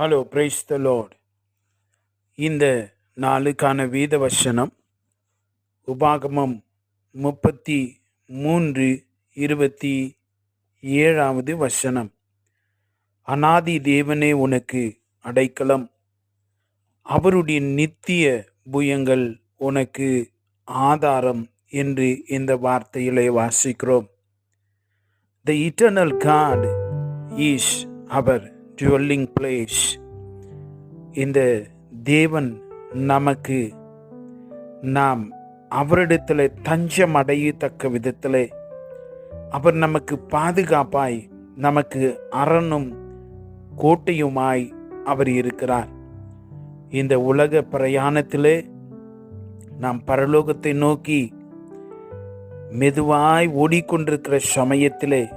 Hello praise the load இந்த நாளுக்கான வேத வசனம் உபாகமம் முப்பத்தி மூன்று இருபத்தி ஏழாவது வசனம். அனாதி தேவனே உனக்கு அடைக்கலம். அவருடைய நித்திய புயங்கள் உனக்கு ஆதாரம் என்று இந்த வார்த்தையிலே வாசிக்கிறோம். The eternal God is our dwelling place இந்த தேவன் நமக்கு நாம் அவரிடத்தில் தஞ்சம் அடையத்தக்க விதத்தில் அவர் நமக்கு பாதுகாப்பாய் நமக்கு அரணும் கோட்டையுமாய் அவர் இருக்கிறார். இந்த உலக பிரயாணத்திலே நாம் பரலோகத்தை நோக்கி மெதுவாய் ஓடிக்கொண்டிருக்கிற சமயத்திலே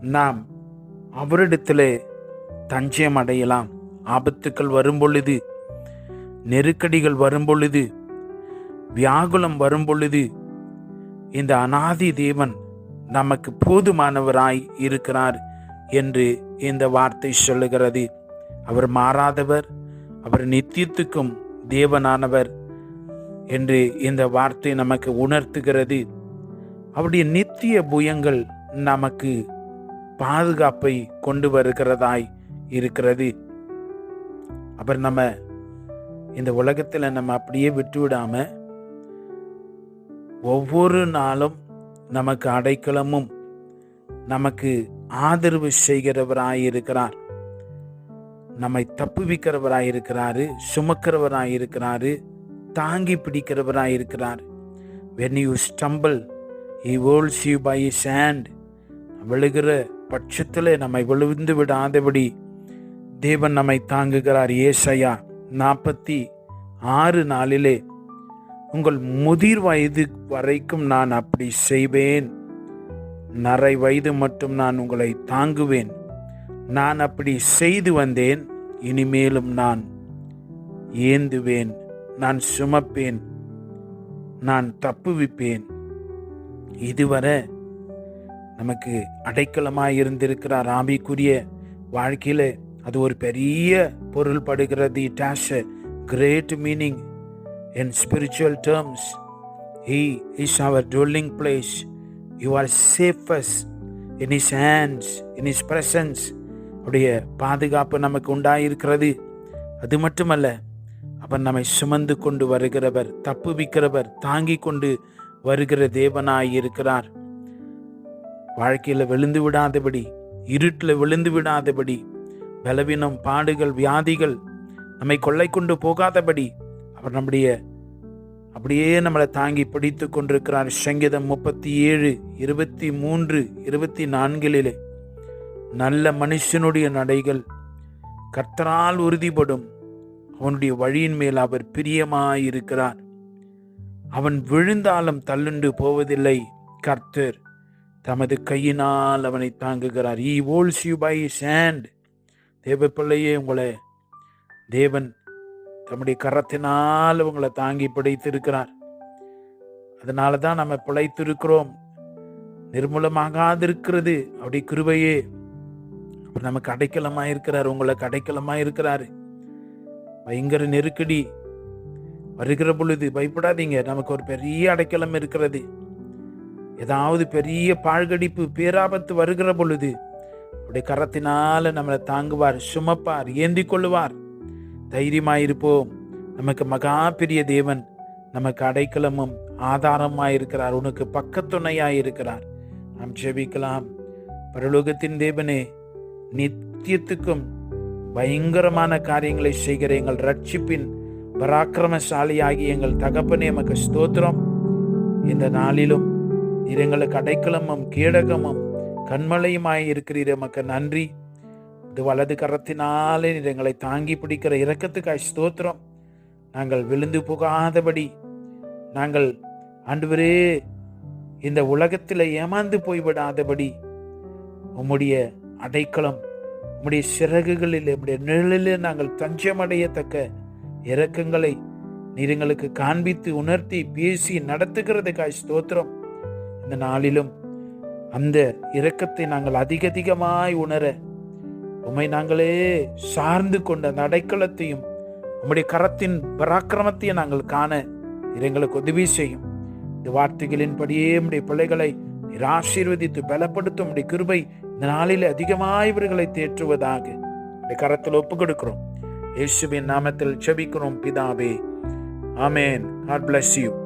நாம் அவரிடத்திலே தஞ்சம் அடையலாம் ஆபத்துக்கள் வரும் பொழுது நெருக்கடிகள் வரும்பொழுது வியாகுலம் வரும்பொழுது இந்த அனாதி தேவன் நமக்கு போதுமானவராய் இருக்கிறார் என்று இந்த வார்த்தை சொல்லுகிறது. அவர் மாறாதவர் அவர் நித்தியத்துக்கும் தேவனானவர் என்று இந்த வார்த்தை நமக்கு உணர்த்துகிறது. அவருடைய நித்திய புயங்கள் நமக்கு பாதுகாப்பை கொண்டு வருகிறதாய் இருக்கிறது. அப்புறம் நம்ம இந்த உலகத்தில் நம்ம அப்படியே விட்டு விடாமல் ஒவ்வொரு நாளும் நமக்கு அடைக்கலமும் நமக்கு ஆதரவு செய்கிறவராயிருக்கிறார் நம்மை தப்புவிக்கிறவராயிருக்கிறாரு சுமக்கிறவராயிருக்கிறாரு தாங்கி பிடிக்கிறவராயிருக்கிறார் when you stumble he holds you by hand விழுகிற பட்சத்தில் நம்மை விழுந்து விடாதபடி தேவன் நம்மை தாங்குகிறார். ஏசையா நாற்பத்தி ஆறு நாளிலே உங்கள் முதிர் வயது வரைக்கும் நான் அப்படி செய்வேன். நரை வயது மட்டும் நான் உங்களை தாங்குவேன். நான் அப்படி செய்து வந்தேன். இனிமேலும் நான் ஏந்துவேன். நான் சுமப்பேன். நான் தப்புவிப்பேன் இதுவரை நமக்கு அடைக்கலமாக இருந்திருக்கிறார். ஆபிக்குரிய வாழ்க்கையில் அது ஒரு பெரிய பொருள் படுகிறது. It has a great meaning in spiritual terms he is our dwelling place you are safe in his hands in his presence உடைய பாதுகாப்பு நமக்கு உண்டாயிருக்கிறது. அது மட்டுமல்ல அவர் நம்மை சுமந்து கொண்டு வருகிறவர் தப்புவிக்கிறவர் தாங்கி கொண்டு வருகிற தேவனாய் இருக்கிறார் வாழ்க்கையில் விழுந்து விடாதபடி இருட்டில் விழுந்து விடாதபடி பலவீனம் பாடுகள் வியாதிகள் நம்மை கொள்ளை கொண்டு போகாதபடி அவர் நம்முடைய அப்படியே நம்மளை தாங்கி பிடித்து கொண்டிருக்கிறார். சங்கீதம் முப்பத்தி ஏழு இருபத்தி மூன்று இருபத்தி நான்கிலே நல்ல மனுஷனுடைய நடைகள் கர்த்தரால் உறுதிப்படும். அவனுடைய வழியின் மேல் அவர் பிரியமாயிருக்கிறார். அவன் விழுந்தாலும் தள்ளுண்டு போவதில்லை. கர்த்தர் தமது கையினால் அவனை தாங்குகிறார். He holds you by hand தேவ பிள்ளையே உங்களை. தேவன் தம்முடைய கரத்தினால் உங்களை தாங்கி பிடித்திருக்கிறார். அதனால தான் நம்ம பிழைத்திருக்கிறோம். நிர்மூலமாகாதிருக்கிறது. அப்படி கிருபையே. அவர் நமக்கு அடைக்கலமாக இருக்கிறார் உங்களை அடைக்கலமாக இருக்கிறாரு பயங்கர நெருக்கடி. வருகிற பொழுது பயப்படாதீங்க. நமக்கு ஒரு பெரிய அடைக்கலம் இருக்கிறது. ஏதாவது பெரிய பாழ்கடிப்பு பேராபத்து வருகிற பொழுது அவருடைய கரத்தினால நம்மளை தாங்குவார் சுமப்பார் ஏந்தி கொள்ளுவார் தைரியமாயிருப்போம். நமக்கு மகா பெரிய தேவன் நமக்கு அடைக்கலமும் ஆதாரமாயிருக்கிறார் உனக்கு பக்கத்துணையாயிருக்கிறார். நாம் ஜெபிக்கலாம். பரலோகத்தின் தேவனே நித்தியத்துக்கும் பயங்கரமான காரியங்களை செய்கிற எங்கள் ரட்சிப்பின் பராக்கிரமசாலியாகி எங்கள் தகப்பனே எமக்கு ஸ்தோத்திரம். இந்த நாளிலும் எங்களுக்கு அடைக்கலமும் கீழகமும் கண்மலையுமாய் இருக்கிறீர் எமக்கு நன்றி. இது வலது கரத்தினாலே எங்களை தாங்கி பிடிக்கிற இரக்கத்துக்காய் ஸ்தோத்திரம். நாங்கள் விழுந்து போகாதபடி நாங்கள் ஆண்டவரே இந்த உலகத்தில் ஏமாந்து போய்விடாதபடி உம்முடைய அடைக்கலம் உம்முடைய சிறகுகளில் உம்முடைய நிழலில் நாங்கள் தஞ்சமடையத்தக்க இரக்கங்களை நீர் எங்களுக்கு காண்பித்து உணர்த்தி பேசி நடத்துகிறதுக்காய் ஸ்தோத்திரம். இந்த நாளிலும் அந்த இரக்கத்தை நாங்கள் அதிக அதிகமாய் உணர உம்மை நாங்களே சார்ந்து கொண்ட அந்த அடைக்கலத்தையும் உம்முடைய கரத்தின் பராக்கிரமத்தையும் நாங்கள் காண எங்களுக்கு உதவி செய்யும். இந்த வார்த்தைகளின்படியே உடைய பிள்ளைகளை நீர் ஆசீர்வதித்து பலப்படுத்தும் உடைய கிருபை இந்த நாளில் அதிகமாய் இவர்களை தேற்றுவதாக உம்முடைய கரத்தில் ஒப்பு கொடுக்கிறோம். இயேசுவின் நாமத்தில் செபிக்கிறோம் பிதாவே. ஆமேன். God bless you